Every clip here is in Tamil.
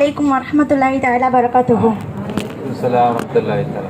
عليكم ورحمة الله تعالى وبركاته. السلام ورحمة الله تعالى.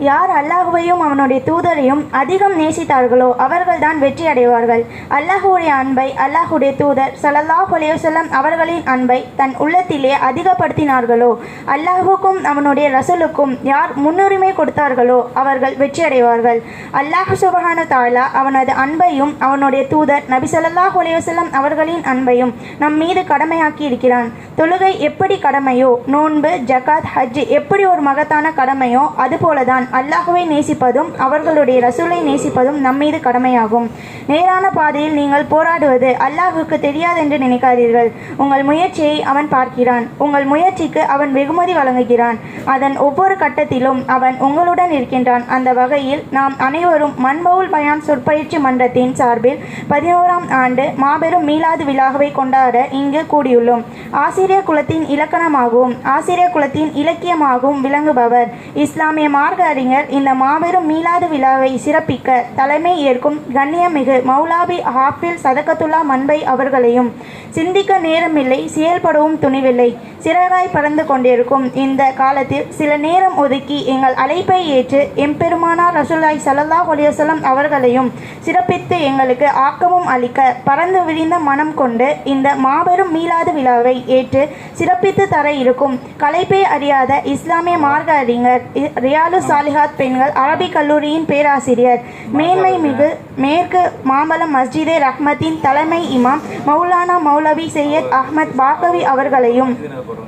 யார் அல்லாஹுவையும் அவனுடைய தூதரையும் அதிகம் நேசித்தார்களோ அவர்கள்தான் வெற்றி அடைவார்கள் அல்லாஹுடைய அன்பை அல்லாஹுடைய தூதர் சலல்லாஹ் அலையுசல்லம் அவர்களின் அன்பை தன் உள்ளத்திலே அதிகப்படுத்தினார்களோ அல்லாஹுக்கும் அவனுடைய ரசலுக்கும் யார் முன்னுரிமை கொடுத்தார்களோ அவர்கள் வெற்றி அடைவார்கள் அல்லாஹ் சுபஹானு தாலா அவனது அன்பையும் அவனுடைய தூதர் நபி சலல்லாஹ் அலையுசல்லம் அவர்களின் அன்பையும் நம் மீது கடமையாக்கி இருக்கிறான் தொழுகை எப்படி கடமையோ நோன்பு ஜகாத் ஹஜ் எப்படி ஒரு மகத்தான கடமையோ அதுபோலதான் அல்லாஹுவை நேசிப்பதும் அவர்களுடைய ரசூலை நேசிப்பதும் நம்மீது கடமையாகும். நேரான பாதையில் நீங்கள் போராடுவது அல்லாஹுக்கு தெரியாதென்று நினைக்காதீர்கள். உங்கள் முயற்சியை அவன் பார்க்கிறான். உங்கள் முயற்சிக்கு அவன் வெகுமதி வழங்குகிறான். அதன் ஒவ்வொரு கட்டத்திலும் அவன் உங்களுடன் இருக்கின்றான். அந்த வகையில் நாம் அனைவரும் மண்பவுல் பயான் சொற்பயிற்சி மன்றத்தின் சார்பில் பதினோராம் ஆண்டு மாபெரும் மீலாது விழாவை கொண்டாட இங்கு கூடியுள்ளோம். ஆசிரிய குலத்தின் இலக்கணமாகவும் ஆசிரிய குலத்தின் இலக்கியமாகவும் விளங்குபவர் இஸ்லாமிய மார்க்க அறிஞர் இந்த மாபெரும் மீலாது விழாவை சிறப்பிக்க தலைமை ஏற்கும் கண்ணியமிகு மௌலாபி ஹாஃபில் சதகத்துல்லா மண்பை அவர்களையும் சிந்திக்க நேரமில்லை செயல்படவும் துணிவில்லை. சிறகாய் பறந்து கொண்டிருக்கும் இந்த காலத்தில் சில நேரம் ஒதுக்கி எங்கள் அழைப்பை ஏற்று எம்பெருமானார் ரசூலாய் ஸல்லல்லாஹு அலைஹி அவர்களையும் சிறப்பித்து எங்களுக்கு ஆக்கமும் அளிக்க பறந்து விரிந்த மனம் கொண்டு இந்த மாபெரும் மீளாது விழாவை ஏற்று சிறப்பித்து தர இருக்கும். கலைப்பே அறியாத இஸ்லாமிய மார்க்க அறிஞர் ரியாலு சாலிஹாத் பெண்கள் அரபிக் கல்லூரியின் பேராசிரியர். மேன்மை மிகு மேற்கு மாம்பலம் மஸ்ஜிதே ரஹ்மத்தின் தலைமை இமாம் மௌலானா மௌலவி சையத் அஹ்மத் பாகவி அவர்களையும்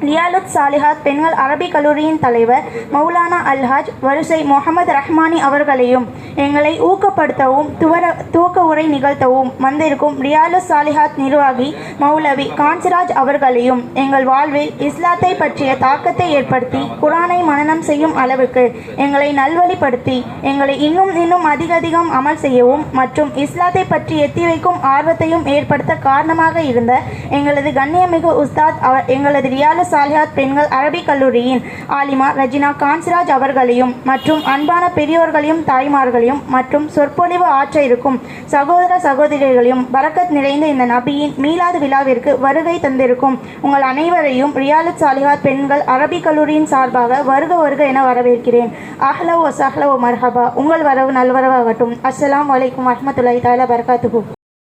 ரியாலுத் சாலிஹாத் பெண்கள் அரபிக் கல்லூரியின் தலைவர் மௌலானா அல்ஹாஜ் வரிசை முகமது ரஹ்மானி அவர்களையும் எங்களை ஊக்கப்படுத்தவும் துவர துவக்க உரை நிகழ்த்தவும் வந்திருக்கும் ரியாலு சாலிஹாத் நிர்வாகி மௌலவி கான்சிராஜ் அவர்களையும் எங்கள் வாழ்வில் இஸ்லாத்தை பற்றிய தாக்கத்தை ஏற்படுத்தி குரானை மனநம் செய்யும் அளவுக்கு எங்களை நல்வழிப்படுத்தி எங்களை இன்னும் இன்னும் அதிக அதிகம் அமல் செய்யவும் மற்றும் இஸ்லாத்தை பற்றி எத்தி வைக்கும் ஆர்வத்தையும் ஏற்படுத்த காரணமாக இருந்த எங்களது கண்ணியமிகு உஸ்தாத் அவர் எங்களது ரியாலு சாலிஹாத் பெண்கள் அரபிக் கல்லூரியின் ஆலிமா ரஜினா கான்சிராஜ் அவர்களையும் மற்றும் அன்பான பெரியோர்களையும் தாய்மார்களையும் மற்றும் சொற்பொழிவு ஆற்ற இருக்கும் சகோதர சகோதரிகளையும் பரக்கத் நிறைந்த இந்த நபியின் மீலாது விழாவிற்கு வருகை தந்திருக்கும் உங்கள் அனைவரையும் ரியாலத் சாலிஹாத் பெண்கள் அரபிக் கல்லூரியின் சார்பாக வருக வருக என வரவேற்கிறேன். அஹ்லவ் வசஹ்லவ் மர்ஹபா. உங்கள் வரவு நல்வரவாகட்டும். அஸ்லாம் வலைக்கும் வரஹ்மத்துல்லாஹி தாலா பரகாத்துஹு.